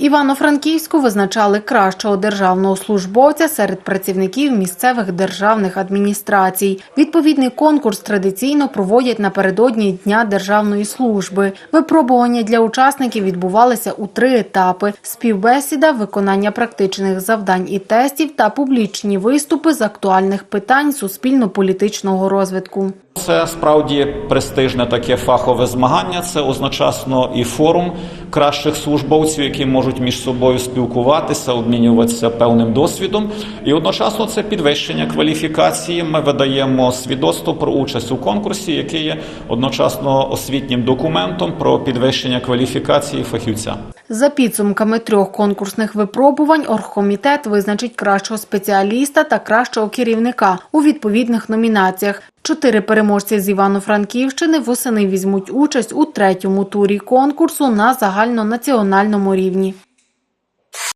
Івано-Франківську визначали кращого державного службовця серед працівників місцевих державних адміністрацій. Відповідний конкурс традиційно проводять напередодні Дня державної служби. Випробування для учасників відбувалися у три етапи: співбесіда, виконання практичних завдань і тестів та публічні виступи з актуальних питань суспільно-політичного розвитку. Це справді престижне таке фахове змагання. Це одночасно і форум кращих службовців, які можуть між собою спілкуватися, обмінюватися певним досвідом. І одночасно це підвищення кваліфікації. Ми видаємо свідоцтво про участь у конкурсі, яке є одночасно освітнім документом про підвищення кваліфікації фахівця. За підсумками трьох конкурсних випробувань оргкомітет визначить кращого спеціаліста та кращого керівника у відповідних номінаціях. Чотири переможці з Івано-Франківщини восени візьмуть участь у третьому турі конкурсу на загальнонаціональному рівні.